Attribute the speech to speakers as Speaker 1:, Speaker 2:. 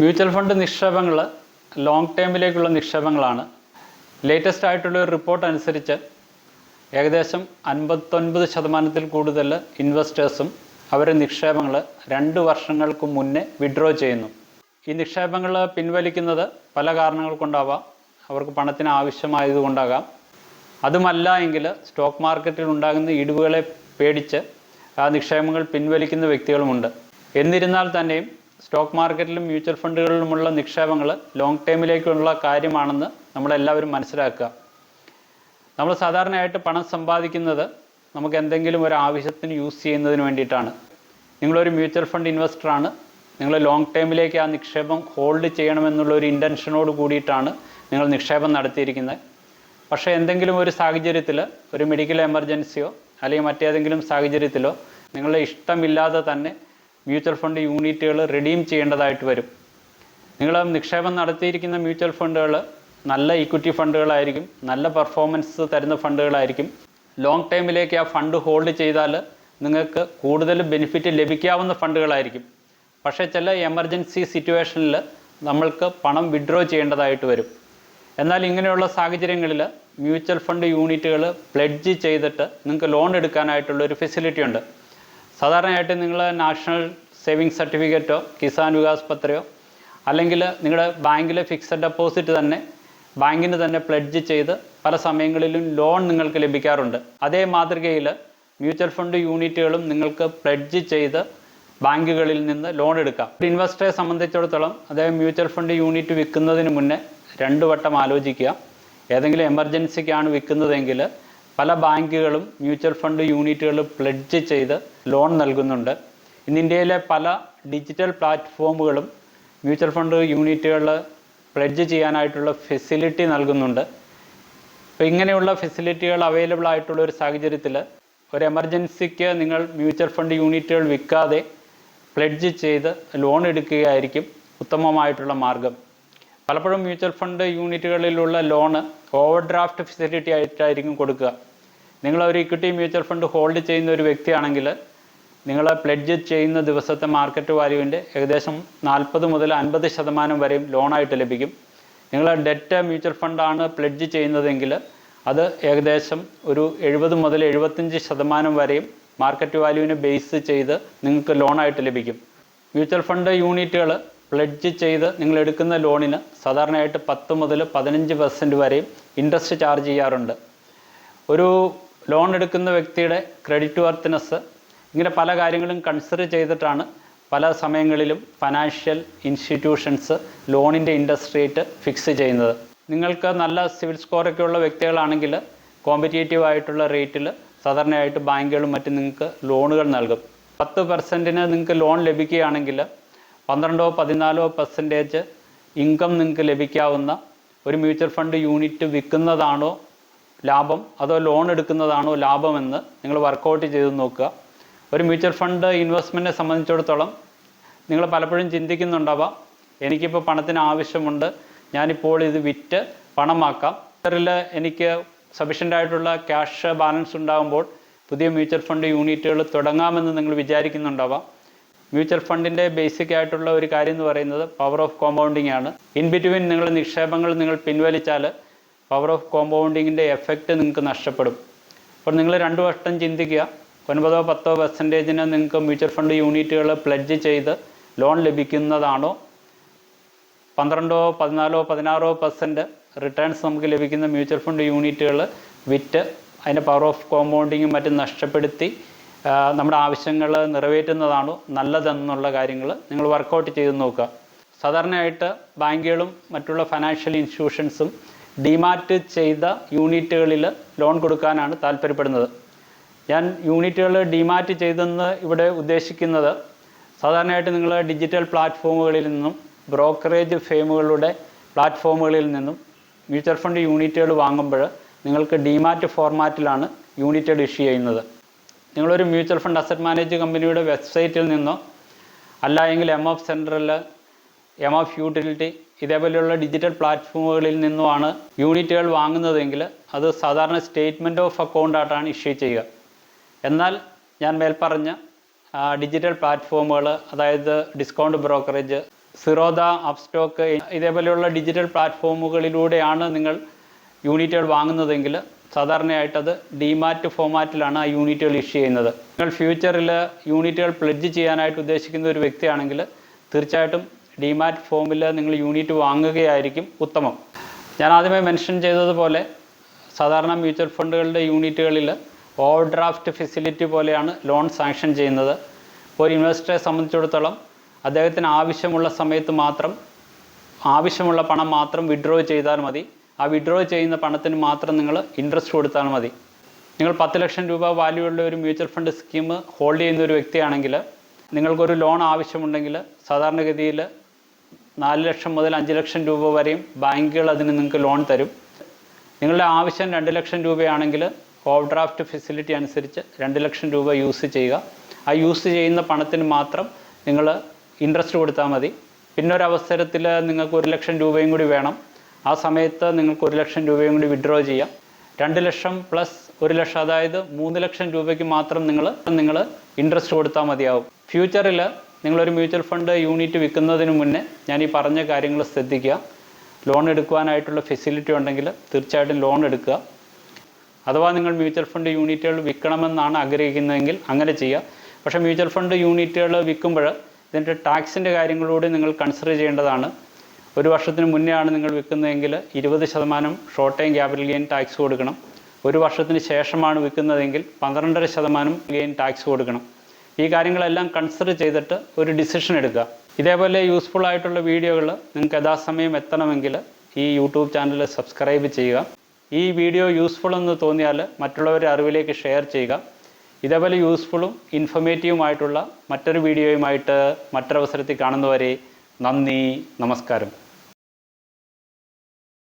Speaker 1: Mutual fund നിക്ഷേപങ്ങൾ long ടേമിലേക്കുള്ള നിക്ഷേപങ്ങളാണ്. ലേറ്റസ്റ്റ് ആയിട്ടുള്ള ഒരു റിപ്പോർട്ട് അനുസരിച്ച് ഏകദേശം അൻപത്തൊൻപത് ശതമാനത്തിൽ കൂടുതൽ ഇൻവെസ്റ്റേഴ്സും അവരുടെ നിക്ഷേപങ്ങൾ രണ്ട് വർഷങ്ങൾക്ക് മുന്നേ വിഡ്രോ ചെയ്യുന്നു. ഈ നിക്ഷേപങ്ങൾ പിൻവലിക്കുന്നത് പല കാരണങ്ങൾ കൊണ്ടാവാം. അവർക്ക് പണത്തിന് ആവശ്യമായതുകൊണ്ടാകാം അതുമല്ല എങ്കിൽ സ്റ്റോക്ക് മാർക്കറ്റിൽ ഉണ്ടാകുന്ന ഇടിവുകളെ പേടിച്ച് ആ നിക്ഷേപങ്ങൾ പിൻവലിക്കുന്ന വ്യക്തികളുമുണ്ട്. എന്നിരുന്നാൽ തന്നെയും സ്റ്റോക്ക് മാർക്കറ്റിലും മ്യൂച്വൽ ഫണ്ടുകളിലുമുള്ള നിക്ഷേപങ്ങൾ ലോങ് ടേമിലേക്കുള്ള കാര്യമാണെന്ന് നമ്മളെല്ലാവരും മനസ്സിലാക്കുക. നമ്മൾ സാധാരണയായിട്ട് പണം സമ്പാദിക്കുന്നത് നമുക്ക് എന്തെങ്കിലും ഒരു ആവശ്യത്തിന് യൂസ് ചെയ്യുന്നതിന് വേണ്ടിയിട്ടാണ്. നിങ്ങളൊരു മ്യൂച്വൽ ഫണ്ട് ഇൻവെസ്റ്ററാണ്. നിങ്ങൾ ലോങ് ടേമിലേക്ക് ആ നിക്ഷേപം ഹോൾഡ് ചെയ്യണമെന്നുള്ള ഒരു ഇന്റൻഷനോട് കൂടിയിട്ടാണ് നിങ്ങൾ നിക്ഷേപം നടത്തിയിരിക്കുന്നത്. പക്ഷേ എന്തെങ്കിലും ഒരു സാഹചര്യത്തിൽ ഒരു മെഡിക്കൽ എമർജൻസിയോ അല്ലെങ്കിൽ മറ്റേതെങ്കിലും സാഹചര്യത്തിലോ നിങ്ങളുടെ ഇഷ്ടമില്ലാതെ തന്നെ മ്യൂച്വൽ ഫണ്ട് യൂണിറ്റുകൾ റിഡീം ചെയ്യേണ്ടതായിട്ട് വരും. നിങ്ങൾ നിക്ഷേപം നടത്തിയിരിക്കുന്ന മ്യൂച്വൽ ഫണ്ടുകൾ നല്ല ഇക്വിറ്റി ഫണ്ടുകളായിരിക്കും നല്ല പെർഫോമൻസ് തരുന്ന ഫണ്ടുകളായിരിക്കും ലോങ് ടൈമിലേക്ക് ആ ഫണ്ട് ഹോൾഡ് ചെയ്താൽ നിങ്ങൾക്ക് കൂടുതൽ ബെനിഫിറ്റ് ലഭിക്കാവുന്ന ഫണ്ടുകളായിരിക്കും പക്ഷേ ചില എമർജൻസി സിറ്റുവേഷനിൽ നമ്മൾക്ക് പണം വിഡ്രോ ചെയ്യേണ്ടതായിട്ട് വരും. എന്നാൽ ഇങ്ങനെയുള്ള സാഹചര്യങ്ങളിൽ മ്യൂച്വൽ ഫണ്ട് യൂണിറ്റുകൾ പ്ലെഡ്ജ് ചെയ്തിട്ട് നിങ്ങൾക്ക് ലോൺ എടുക്കാനായിട്ടുള്ള ഒരു ഫെസിലിറ്റി ഉണ്ട്. സാധാരണയായിട്ട് നിങ്ങൾ നാഷണൽ സേവിങ്സ് സർട്ടിഫിക്കറ്റോ കിസാൻ വികാസ് പത്രയോ അല്ലെങ്കിൽ നിങ്ങളുടെ ബാങ്കിലെ ഫിക്സഡ് ഡെപ്പോസിറ്റ് തന്നെ ബാങ്കിന് തന്നെ പ്ലഡ്ജ് ചെയ്ത് പല സമയങ്ങളിലും ലോൺ നിങ്ങൾക്ക് ലഭിക്കാറുണ്ട്. അതേ മാതൃകയിൽ മ്യൂച്വൽ ഫണ്ട് യൂണിറ്റുകളും നിങ്ങൾക്ക് പ്ലഡ്ജ് ചെയ്ത് ബാങ്കുകളിൽ നിന്ന് ലോൺ എടുക്കാം. ഒരു ഇൻവെസ്റ്ററെ സംബന്ധിച്ചിടത്തോളം അദ്ദേഹം മ്യൂച്വൽ ഫണ്ട് യൂണിറ്റ് വിൽക്കുന്നതിന് മുന്നേ രണ്ട് വട്ടം ആലോചിക്കുക. ഏതെങ്കിലും എമർജൻസിക്കാണ് വിൽക്കുന്നതെങ്കിൽ പല ബാങ്കുകളും മ്യൂച്വൽ ഫണ്ട് യൂണിറ്റുകൾ പ്ലഡ്ജ് ചെയ്ത് ലോൺ നൽകുന്നുണ്ട്. ഇന്ന് ഇന്ത്യയിലെ പല ഡിജിറ്റൽ പ്ലാറ്റ്ഫോമുകളും മ്യൂച്വൽ ഫണ്ട് യൂണിറ്റുകൾ പ്ലഡ്ജ് ചെയ്യാനായിട്ടുള്ള ഫെസിലിറ്റി നൽകുന്നുണ്ട്. അപ്പോൾ ഇങ്ങനെയുള്ള ഫെസിലിറ്റികൾ അവൈലബിൾ ആയിട്ടുള്ള ഒരു സാഹചര്യത്തിൽ ഒരു എമർജൻസിക്ക് നിങ്ങൾ മ്യൂച്വൽ ഫണ്ട് യൂണിറ്റുകൾ വിൽക്കാതെ പ്ലഡ്ജ് ചെയ്ത് ലോൺ എടുക്കുകയായിരിക്കും ഉത്തമമായിട്ടുള്ള മാർഗം. പലപ്പോഴും മ്യൂച്വൽ ഫണ്ട് യൂണിറ്റുകളിലുള്ള ലോണ് ഓവർ ഡ്രാഫ്റ്റ് ഫെസിലിറ്റി ആയിട്ടായിരിക്കും കൊടുക്കുക. നിങ്ങൾ ഒരു ഇക്വിറ്റി മ്യൂച്വൽ ഫണ്ട് ഹോൾഡ് ചെയ്യുന്ന ഒരു വ്യക്തിയാണെങ്കിൽ നിങ്ങൾ പ്ലെഡ്ജ് ചെയ്യുന്ന ദിവസത്തെ മാർക്കറ്റ് വാല്യൂവിന്റെ ഏകദേശം നാൽപ്പത് മുതൽ അൻപത് ശതമാനം വരെയും ലോണായിട്ട് ലഭിക്കും. നിങ്ങൾ ഡെറ്റ് മ്യൂച്വൽ ഫണ്ടാണ് പ്ലെഡ്ജ് ചെയ്യുന്നതെങ്കിൽ അത് ഏകദേശം ഒരു എഴുപത് മുതൽ എഴുപത്തഞ്ച് ശതമാനം വരെയും മാർക്കറ്റ് വാല്യൂവിനെ ബേസ് ചെയ്ത് നിങ്ങൾക്ക് ലോണായിട്ട് ലഭിക്കും. മ്യൂച്വൽ ഫണ്ട് യൂണിറ്റുകൾ പ്ലെഡ്ജ് ചെയ്ത് നിങ്ങൾ എടുക്കുന്ന ലോണിന് സാധാരണയായിട്ട് പത്ത് മുതൽ പതിനഞ്ച് പെർസെന്റ് വരെയും ഇൻട്രസ്റ്റ് ചാർജ് ചെയ്യാറുണ്ട്. ഒരു ലോൺ എടുക്കുന്ന വ്യക്തിയുടെ ക്രെഡിറ്റ് വർത്തിനെസ് ഇങ്ങനെ പല കാര്യങ്ങളും കൺസിഡർ ചെയ്തിട്ടാണ് പല സമയങ്ങളിലും ഫിനാൻഷ്യൽ ഇൻസ്റ്റിറ്റ്യൂഷൻസ് ലോണിന്റെ ഇൻട്രസ്റ്റ് റേറ്റ് ഫിക്സ് ചെയ്യുന്നത്. നിങ്ങൾക്ക് നല്ല സിവിൽ സ്കോറൊക്കെ ഉള്ള വ്യക്തികളാണെങ്കിൽ കോമ്പറ്റേറ്റീവ് ആയിട്ടുള്ള റേറ്റിൽ സാധാരണയായിട്ട് ബാങ്കുകളും മറ്റും നിങ്ങൾക്ക് ലോണുകൾ നൽകും. പത്ത് പെർസെന്റിന് നിങ്ങൾക്ക് ലോൺ ലഭിക്കുകയാണെങ്കിൽ പന്ത്രണ്ടോ പതിനാലോ പെർസെന്റേജ് ഇൻകം നിങ്ങൾക്ക് ലഭിക്കാവുന്ന ഒരു മ്യൂച്വൽ ഫണ്ട് യൂണിറ്റ് വിൽക്കുന്നതാണോ ലാഭം അതോ ലോൺ എടുക്കുന്നതാണോ ലാഭമെന്ന് നിങ്ങൾ വർക്കൗട്ട് ചെയ്ത് നോക്കുക. ഒരു മ്യൂച്വൽ ഫണ്ട് ഇൻവെസ്റ്റ്മെന്റിനെ സംബന്ധിച്ചിടത്തോളം നിങ്ങൾ പലപ്പോഴും ചിന്തിക്കുന്നുണ്ടാവാം എനിക്കിപ്പോൾ പണത്തിന് ആവശ്യമുണ്ട് ഞാനിപ്പോൾ ഇത് വിറ്റ് പണമാക്കാം. ഇത്തരത്തിൽ എനിക്ക് സഫീഷ്യന്റ് ആയിട്ടുള്ള ക്യാഷ് ബാലൻസ് ഉണ്ടാകുമ്പോൾ പുതിയ മ്യൂച്വൽ ഫണ്ട് യൂണിറ്റുകൾ തുടങ്ങാമെന്ന് നിങ്ങൾ വിചാരിക്കുന്നുണ്ടാവാം. മ്യൂച്വൽ ഫണ്ടിന്റെ ബേസിക് ആയിട്ടുള്ള ഒരു കാര്യം എന്ന് പറയുന്നത് പവർ ഓഫ് കോമ്പൗണ്ടിങ് ആണ്. ഇൻ ബിറ്റ്വീൻ നിങ്ങൾ നിക്ഷേപങ്ങൾ നിങ്ങൾ പിൻവലിച്ചാൽ പവർ ഓഫ് കോമ്പൗണ്ടിങ്ങിന്റെ എഫക്റ്റ് നിങ്ങൾക്ക് നഷ്ടപ്പെടും. അപ്പോൾ നിങ്ങൾ രണ്ട് വർഷം ചിന്തിക്കുക. ഒൻപതോ പത്തോ പെർസെന്റേജിന് നിങ്ങൾക്ക് മ്യൂച്വൽ ഫണ്ട് യൂണിറ്റുകൾ പ്ലഡ്ജ് ചെയ്ത് ലോൺ ലഭിക്കുന്നതാണോ? പന്ത്രണ്ടോ പതിനാലോ പതിനാറോ പെർസെന്റ് റിട്ടേൺസ് നമുക്ക് ലഭിക്കുന്ന മ്യൂച്വൽ ഫണ്ട് യൂണിറ്റുകൾ വിറ്റ് അതിന്റെ പവർ ഓഫ് കോമ്പൗണ്ടിങ്ങും മറ്റും നഷ്ടപ്പെടുത്തി നമ്മുടെ ആവശ്യങ്ങൾ നിറവേറ്റുന്നതാണോ? നല്ലതെന്നുള്ള കാര്യങ്ങൾ നിങ്ങൾ വർക്കൗട്ട് ചെയ്ത് നോക്കുക. സാധാരണയായിട്ട് ബാങ്കുകളും മറ്റുള്ള ഫൈനാൻഷ്യൽ ഇൻസ്റ്റിറ്റ്യൂഷൻസും ഡിമാറ്റ് ചെയ്ത യൂണിറ്റുകളിൽ ലോൺ കൊടുക്കാനാണ് താല്പര്യപ്പെടുന്നത്. ഞാൻ യൂണിറ്റുകൾ ഡിമാറ്റ് ചെയ്തെന്ന് ഇവിടെ ഉദ്ദേശിക്കുന്നത് സാധാരണയായിട്ട് നിങ്ങൾ ഡിജിറ്റൽ പ്ലാറ്റ്ഫോമുകളിൽ നിന്നും ബ്രോക്കറേജ് ഫേമുകളുടെ പ്ലാറ്റ്ഫോമുകളിൽ നിന്നും മ്യൂച്വൽ ഫണ്ട് യൂണിറ്റുകൾ വാങ്ങുമ്പോൾ നിങ്ങൾക്ക് ഡിമാറ്റ് ഫോർമാറ്റിലാണ് യൂണിറ്റുകൾ ഇഷ്യൂ ചെയ്യുന്നത്. നിങ്ങളൊരു മ്യൂച്വൽ ഫണ്ട് അസറ്റ് മാനേജ് കമ്പനിയുടെ വെബ്സൈറ്റിൽ നിന്നോ അല്ല എങ്കിൽ M F central M F utility ഇതേപോലെയുള്ള ഡിജിറ്റൽ പ്ലാറ്റ്ഫോമുകളിൽ നിന്നുമാണ് യൂണിറ്റുകൾ വാങ്ങുന്നതെങ്കിൽ അത് സാധാരണ സ്റ്റേറ്റ്മെന്റ് ഓഫ് അക്കൗണ്ട് ആയിട്ടാണ് ഇഷ്യൂ ചെയ്യുക. എന്നാൽ ഞാൻ മേൽപ്പറഞ്ഞ ഡിജിറ്റൽ പ്ലാറ്റ്ഫോമുകൾ അതായത് ഡിസ്കൗണ്ട് ബ്രോക്കറേജ് സിറോദ അപ്സ്റ്റോക്ക് ഇതേപോലെയുള്ള ഡിജിറ്റൽ പ്ലാറ്റ്ഫോമുകളിലൂടെയാണ് നിങ്ങൾ യൂണിറ്റുകൾ വാങ്ങുന്നതെങ്കിൽ സാധാരണയായിട്ട് അത് ഡിമാറ്റ് ഫോമാറ്റിലാണ് ആ യൂണിറ്റുകൾ ഇഷ്യൂ ചെയ്യുന്നത്. നിങ്ങൾ ഫ്യൂച്ചറിൽ യൂണിറ്റുകൾ പ്ലെഡ്ജ് ചെയ്യാനായിട്ട് ഉദ്ദേശിക്കുന്ന ഒരു വ്യക്തിയാണെങ്കിൽ തീർച്ചയായിട്ടും ഡിമാറ്റ് ഫോമിൽ നിങ്ങൾ യൂണിറ്റ് വാങ്ങുകയായിരിക്കും ഉത്തമം. ഞാൻ ആദ്യമേ മെൻഷൻ ചെയ്തതുപോലെ സാധാരണ മ്യൂച്വൽ ഫണ്ടുകളുടെ യൂണിറ്റുകളിൽ ഓവർ ഡ്രാഫ്റ്റ് ഫെസിലിറ്റി പോലെയാണ് ലോൺ സാങ്ഷൻ ചെയ്യുന്നത്. ഒരു ഇൻവെസ്റ്ററെ സംബന്ധിച്ചിടത്തോളം അദ്ദേഹത്തിന് ആവശ്യമുള്ള സമയത്ത് മാത്രം ആവശ്യമുള്ള പണം മാത്രം വിഡ്രോ ചെയ്താൽ മതി. ആ വിഡ്രോ ചെയ്യുന്ന പണത്തിന് മാത്രം നിങ്ങൾ ഇൻട്രസ്റ്റ് കൊടുത്താൽ മതി. നിങ്ങൾ പത്ത് ലക്ഷം രൂപ വാല്യൂ ഉള്ള ഒരു മ്യൂച്വൽ ഫണ്ട് സ്കീം ഹോൾഡ് ചെയ്യുന്ന ഒരു വ്യക്തിയാണെങ്കിൽ നിങ്ങൾക്കൊരു ലോൺ ആവശ്യമുണ്ടെങ്കിൽ സാധാരണഗതിയിൽ നാല് ലക്ഷം മുതൽ അഞ്ച് ലക്ഷം രൂപ വരെയും ബാങ്കുകൾ അതിന് നിങ്ങൾക്ക് ലോൺ തരും. നിങ്ങളുടെ ആവശ്യം രണ്ട് ലക്ഷം രൂപയാണെങ്കിൽ ഓവർഡ്രാഫ്റ്റ് ഫെസിലിറ്റി അനുസരിച്ച് രണ്ട് ലക്ഷം രൂപ യൂസ് ചെയ്യുക. ആ യൂസ് ചെയ്യുന്ന പണത്തിന് മാത്രം നിങ്ങൾ ഇൻട്രസ്റ്റ് കൊടുത്താൽ മതി. പിന്നെ ഒരു അവസരത്തിൽ നിങ്ങൾക്ക് ഒരു ലക്ഷം രൂപയും കൂടി വേണം. ആ സമയത്ത് നിങ്ങൾക്ക് ഒരു ലക്ഷം രൂപയും കൂടി വിഡ്രോ ചെയ്യാം. രണ്ട് ലക്ഷം പ്ലസ് ഒരു ലക്ഷം അതായത് മൂന്ന് ലക്ഷം രൂപയ്ക്ക് മാത്രം നിങ്ങൾ നിങ്ങൾ ഇൻട്രസ്റ്റ് കൊടുത്താൽ മതിയാവും. ഫ്യൂച്ചറിൽ നിങ്ങളൊരു മ്യൂച്വൽ ഫണ്ട് യൂണിറ്റ് വിൽക്കുന്നതിന് മുന്നേ ഞാൻ ഈ പറഞ്ഞ കാര്യങ്ങൾ ശ്രദ്ധിക്കുക. ലോൺ എടുക്കുവാനായിട്ടുള്ള ഫെസിലിറ്റി ഉണ്ടെങ്കിൽ തീർച്ചയായിട്ടും ലോൺ എടുക്കുക. അഥവാ നിങ്ങൾ മ്യൂച്വൽ ഫണ്ട് യൂണിറ്റുകൾ വിൽക്കണമെന്നാണ് ആഗ്രഹിക്കുന്നതെങ്കിൽ അങ്ങനെ ചെയ്യുക. പക്ഷേ മ്യൂച്വൽ ഫണ്ട് യൂണിറ്റുകൾ വിൽക്കുമ്പോൾ ഇതിന്റെ ടാക്സിന്റെ കാര്യങ്ങളോട് നിങ്ങൾ കൺസിഡർ ചെയ്യേണ്ടതാണ്. ഒരു വർഷത്തിന് മുന്നേ ആണ് നിങ്ങൾ വിൽക്കുന്നതെങ്കിൽ ഇരുപത് ശതമാനം short time capital gain tax കൊടുക്കണം. ഒരു വർഷത്തിന് ശേഷമാണ് വിൽക്കുന്നതെങ്കിൽ പന്ത്രണ്ടര ശതമാനം ഗെയിൻ ടാക്സ് കൊടുക്കണം. ഈ കാര്യങ്ങളെല്ലാം കൺസിഡർ ചെയ്തിട്ട് ഒരു ഡിസിഷൻ എടുക്കുക. ഇതേപോലെ യൂസ്ഫുൾ ആയിട്ടുള്ള വീഡിയോകൾ നിങ്ങൾക്ക് യഥാസമയം എത്തണമെങ്കിൽ ഈ യൂട്യൂബ് ചാനൽ സബ്സ്ക്രൈബ് ചെയ്യുക. ഈ വീഡിയോ യൂസ്ഫുൾ എന്ന് തോന്നിയാൽ മറ്റുള്ളവരുടെ അറിവിലേക്ക് ഷെയർ ചെയ്യുക. ഇതേപോലെ യൂസ്ഫുള്ളും ഇൻഫർമേറ്റീവുമായിട്ടുള്ള മറ്റൊരു വീഡിയോയുമായിട്ട് മറ്റൊരവസരത്തിൽ കാണുന്നവരെ നന്ദി നമസ്കാരം.